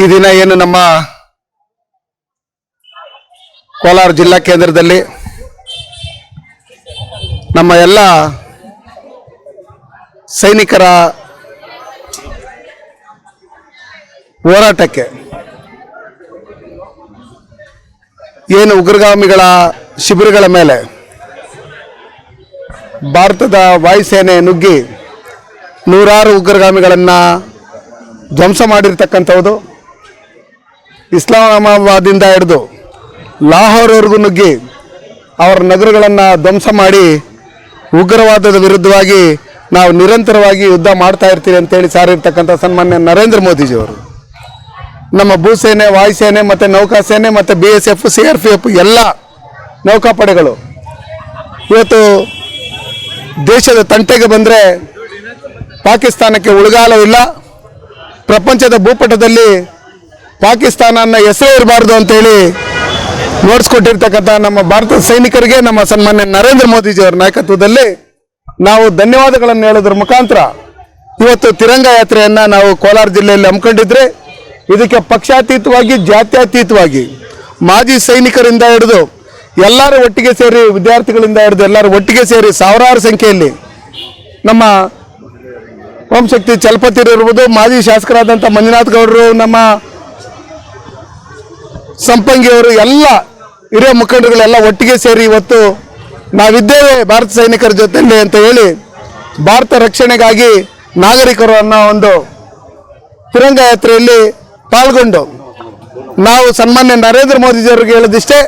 ಈ ದಿನ ಏನು ನಮ್ಮ ಕೋಲಾರ ಜಿಲ್ಲಾ ಕೇಂದ್ರದಲ್ಲಿ ನಮ್ಮ ಎಲ್ಲ ಸೈನಿಕರ ಹೋರಾಟಕ್ಕೆ ಏನು ಉಗ್ರಗಾಮಿಗಳ ಶಿಬಿರಗಳ ಮೇಲೆ ಭಾರತದ ವಾಯುಸೇನೆ ನುಗ್ಗಿ ನೂರಾರು ಉಗ್ರಗಾಮಿಗಳನ್ನು ಧ್ವಂಸ ಮಾಡಿರ್ತಕ್ಕಂಥದ್ದು. ಇಸ್ಲಾಮಾಬಾದಿಂದ ಹಿಡಿದು ಲಾಹೋರ್ವರೆಗೂ ನುಗ್ಗಿ ಅವರ ನಗರಗಳನ್ನು ಧ್ವಂಸ ಮಾಡಿ ಉಗ್ರವಾದದ ವಿರುದ್ಧವಾಗಿ ನಾವು ನಿರಂತರವಾಗಿ ಯುದ್ಧ ಮಾಡ್ತಾ ಇರ್ತೀವಿ ಅಂತೇಳಿ ಸಾರಿರ್ತಕ್ಕಂಥ ಸನ್ಮಾನ್ಯ ನರೇಂದ್ರ ಮೋದಿಜಿಯವರು. ನಮ್ಮ ಭೂಸೇನೆ ವಾಯುಸೇನೆ ಮತ್ತು ನೌಕಾಸೇನೆ ಮತ್ತು B S F C R P F ಎಲ್ಲ ನೌಕಾಪಡೆಗಳು ಇವತ್ತು ದೇಶದ ತಂಟೆಗೆ ಬಂದರೆ ಪಾಕಿಸ್ತಾನಕ್ಕೆ ಉಳುಗಾಲವಿಲ್ಲ. ಪ್ರಪಂಚದ ಭೂಪಟದಲ್ಲಿ ಪಾಕಿಸ್ತಾನ ಹೆಸರೇ ಇರಬಾರ್ದು ಅಂತೇಳಿ ನೋಡಿಸ್ಕೊಟ್ಟಿರ್ತಕ್ಕಂಥ ನಮ್ಮ ಭಾರತದ ಸೈನಿಕರಿಗೆ ನಮ್ಮ ಸನ್ಮಾನ್ಯ ನರೇಂದ್ರ ಮೋದಿಜಿಯವರ ನಾಯಕತ್ವದಲ್ಲಿ ನಾವು ಧನ್ಯವಾದಗಳನ್ನು ಹೇಳೋದ್ರ ಮುಖಾಂತರ ಇವತ್ತು ತಿರಂಗ ಯಾತ್ರೆಯನ್ನು ನಾವು ಕೋಲಾರ ಜಿಲ್ಲೆಯಲ್ಲಿ ಹಮ್ಮಿಕೊಂಡಿದ್ರೆ ಇದಕ್ಕೆ ಪಕ್ಷಾತೀತವಾಗಿ, ಜಾತ್ಯತೀತವಾಗಿ ಮಾಜಿ ಸೈನಿಕರಿಂದ ಹಿಡಿದು ಎಲ್ಲರೂ ಒಟ್ಟಿಗೆ ಸೇರಿ, ವಿದ್ಯಾರ್ಥಿಗಳಿಂದ ಹಿಡಿದು ಎಲ್ಲರೂ ಒಟ್ಟಿಗೆ ಸೇರಿ ಸಾವಿರಾರು ಸಂಖ್ಯೆಯಲ್ಲಿ ನಮ್ಮ ಓಂಶಕ್ತಿ ಚಲಪತಿರು ಇರ್ಬೋದು, ಮಾಜಿ ಶಾಸಕರಾದಂಥ ಮಂಜುನಾಥ್ ಗೌಡರು, ನಮ್ಮ ಸಂಪಂಗಿಯವರು ಎಲ್ಲ ಹಿರಿಯ ಮುಖಂಡರುಗಳೆಲ್ಲ ಒಟ್ಟಿಗೆ ಸೇರಿ ಇವತ್ತು ನಾವಿದ್ದೇವೆ ಭಾರತ ಸೈನಿಕರ ಜೊತೆಯಲ್ಲಿ ಅಂತ ಹೇಳಿ ಭಾರತ ರಕ್ಷಣೆಗಾಗಿ ನಾಗರಿಕರು ಅನ್ನೋ ಒಂದು ತಿರಂಗ ಯಾತ್ರೆಯಲ್ಲಿ ಪಾಲ್ಗೊಂಡು ನಾವು ಸನ್ಮಾನ್ಯ ನರೇಂದ್ರ ಮೋದಿಜಿಯವರಿಗೆ ಹೇಳೋದಿಷ್ಟೇ,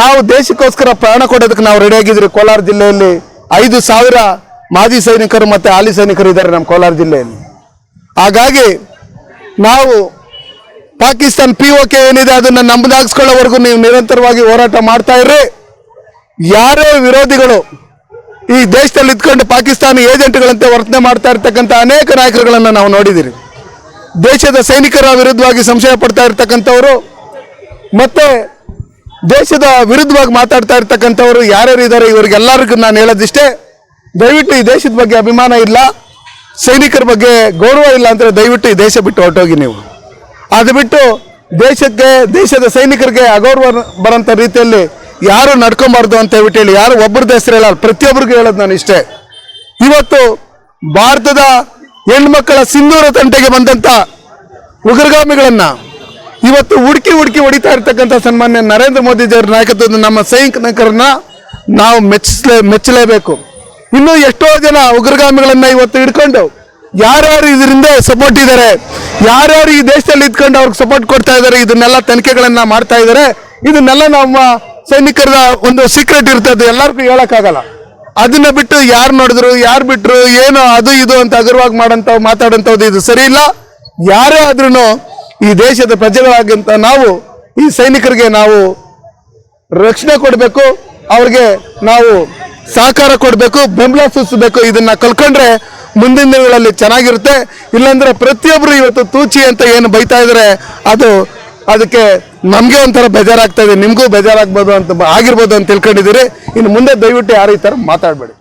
ನಾವು ದೇಶಕ್ಕೋಸ್ಕರ ಪ್ರಾಣ ಕೊಡೋದಕ್ಕೆ ನಾವು ರೆಡಿಯಾಗಿದ್ರಿ ಕೋಲಾರ ಜಿಲ್ಲೆಯಲ್ಲಿ ಐದು ಸಾವಿರ ಮಾಜಿ ಸೈನಿಕರು ಮತ್ತು ಹಾಲಿ ಸೈನಿಕರು ಇದ್ದಾರೆ ನಮ್ಮ ಕೋಲಾರ ಜಿಲ್ಲೆಯಲ್ಲಿ. ಹಾಗಾಗಿ ನಾವು ಪಾಕಿಸ್ತಾನ ಪಿ ಓಕೆ ಏನಿದೆ ಅದನ್ನ ನಂಬದಾಗಿಸ್ಕೊಳ್ಳೋವರೆಗೂ ನೀವು ನಿರಂತರವಾಗಿ ಹೋರಾಟ ಮಾಡ್ತಾ ಇರ್ರಿ. ಯಾರೇ ವಿರೋಧಿಗಳು ಈ ದೇಶದಲ್ಲಿ ಇದ್ಕೊಂಡು ಪಾಕಿಸ್ತಾನ ಏಜೆಂಟ್ಗಳಂತೆ ವರ್ತನೆ ಮಾಡ್ತಾ ಇರ್ತಕ್ಕಂಥ ಅನೇಕ ನಾಯಕರುಗಳನ್ನು ನಾವು ನೋಡಿದ್ದೀರಿ ದೇಶದ ಸೈನಿಕರ ವಿರುದ್ಧವಾಗಿ ಸಂಶಯ ಪಡ್ತಾ ಇರ್ತಕ್ಕಂಥವರು ಮತ್ತೆ ದೇಶದ ವಿರುದ್ಧವಾಗಿ ಮಾತಾಡ್ತಾ ಇರ್ತಕ್ಕಂಥವ್ರು ಯಾರ್ಯಾರು ಇದ್ದಾರೆ ಇವರಿಗೆಲ್ಲರಿಗೂ ನಾನು ಹೇಳೋದಿಷ್ಟೇ, ದಯವಿಟ್ಟು ಈ ದೇಶದ ಬಗ್ಗೆ ಅಭಿಮಾನ ಇಲ್ಲ, ಸೈನಿಕರ ಬಗ್ಗೆ ಗೌರವ ಇಲ್ಲ ಅಂದರೆ ದಯವಿಟ್ಟು ಈ ದೇಶ ಬಿಟ್ಟು ಹೊರಟೋಗಿ ನೀವು. ಅದು ಬಿಟ್ಟು ದೇಶಕ್ಕೆ, ದೇಶದ ಸೈನಿಕರಿಗೆ ಅಗೌರವ ಬರೋಂಥ ರೀತಿಯಲ್ಲಿ ಯಾರು ನಡ್ಕೊಬಾರ್ದು ಅಂತ ಹೇಳ್ಬಿಟ್ಟು ಹೇಳಿ, ಯಾರು ಒಬ್ಬರದ್ದು ಹೆಸರು ಹೇಳಲ್ಲ ಪ್ರತಿಯೊಬ್ಬರಿಗೂ ಹೇಳೋದು ನಾನು ಇಷ್ಟೇ. ಇವತ್ತು ಭಾರತದ ಹೆಣ್ಮಕ್ಕಳ ಸಿಂಧೂರ ತಂಟೆಗೆ ಬಂದಂಥ ಉಗ್ರಗಾಮಿಗಳನ್ನ ಇವತ್ತು ಹುಡುಕಿ ಹುಡುಕಿ ಹೊಡಿತಾ ಇರ್ತಕ್ಕಂಥ ಸನ್ಮಾನ್ಯ ನರೇಂದ್ರ ಮೋದಿ ಮೋದಿಜಿಯವರ ನಾಯಕತ್ವದ ನಮ್ಮ ಸೈನಿಕರನ್ನ ನಾವು ಮೆಚ್ಚಿಸಲೇ ಮೆಚ್ಚಲೇಬೇಕು. ಇನ್ನೂ ಎಷ್ಟೋ ಜನ ಉಗ್ರಗಾಮಿಗಳನ್ನ ಇವತ್ತು ಹಿಡ್ಕೊಂಡು ಯಾರ್ಯಾರು ಇದರಿಂದ ಸಪೋರ್ಟ್ ಇದ್ದಾರೆ ಯಾರ್ಯಾರು ಈ ದೇಶದಲ್ಲಿ ಇದ್ಕೊಂಡು ಅವ್ರಿಗೆ ಸಪೋರ್ಟ್ ಕೊಡ್ತಾ ಇದ್ದಾರೆ ಇದನ್ನೆಲ್ಲ ತನಿಖೆಗಳನ್ನ ಮಾಡ್ತಾ ಇದ್ದಾರೆ ಇದನ್ನೆಲ್ಲ ನಮ್ಮ ಸೈನಿಕರ ಒಂದು ಸೀಕ್ರೆಟ್ ಇರ್ತದೆ ಎಲ್ಲರಿಗೂ ಹೇಳಕ್ಕಾಗಲ್ಲ. ಅದನ್ನ ಬಿಟ್ಟು ಯಾರು ನೋಡಿದ್ರು, ಯಾರು ಬಿಟ್ರು, ಏನು ಅದು ಇದು ಅಂತ ಅಗರವಾಗಿ ಮಾಡಂತ ಮಾತಾಡಂಥದ್ದು ಇದು ಸರಿ ಇಲ್ಲ. ಯಾರೇ ಆದ್ರೂ ಈ ದೇಶದ ಪ್ರಜೆಗಳಾಗಂತ ನಾವು, ಈ ಸೈನಿಕರಿಗೆ ನಾವು ರಕ್ಷಣೆ ಕೊಡಬೇಕು, ಅವ್ರಿಗೆ ನಾವು ಸಹಕಾರ ಕೊಡಬೇಕು, ಬೆಂಬಲ ಸೂಚಿಸಬೇಕು, ಇದನ್ನ ಕಲ್ಕೊಂಡ್ರೆ ಮುಂದಿನ ದಿನಗಳಲ್ಲಿ ಚೆನ್ನಾಗಿರುತ್ತೆ. ಇಲ್ಲಾಂದ್ರೆ ಪ್ರತಿಯೊಬ್ಬರು ಇವತ್ತು ತೂಚಿ ಅಂತ ಏನು ಬೈತಾ ಇದ್ದಾರೆ ಅದು ಅದಕ್ಕೆ ನಮಗೆ ಒಂಥರ ಬೇಜಾರಾಗ್ತಾ ಇದೆ. ನಿಮಗೂ ಬೇಜಾರಾಗ್ಬೋದು ಅಂತ ಆಗಿರ್ಬೋದು ಅಂತ ತಿಳ್ಕೊಂಡಿದ್ದೀರಿ. ಇನ್ನು ಮುಂದೆ ದಯವಿಟ್ಟು ಯಾರು ಈ ಥರ ಮಾತಾಡಬೇಡಿ.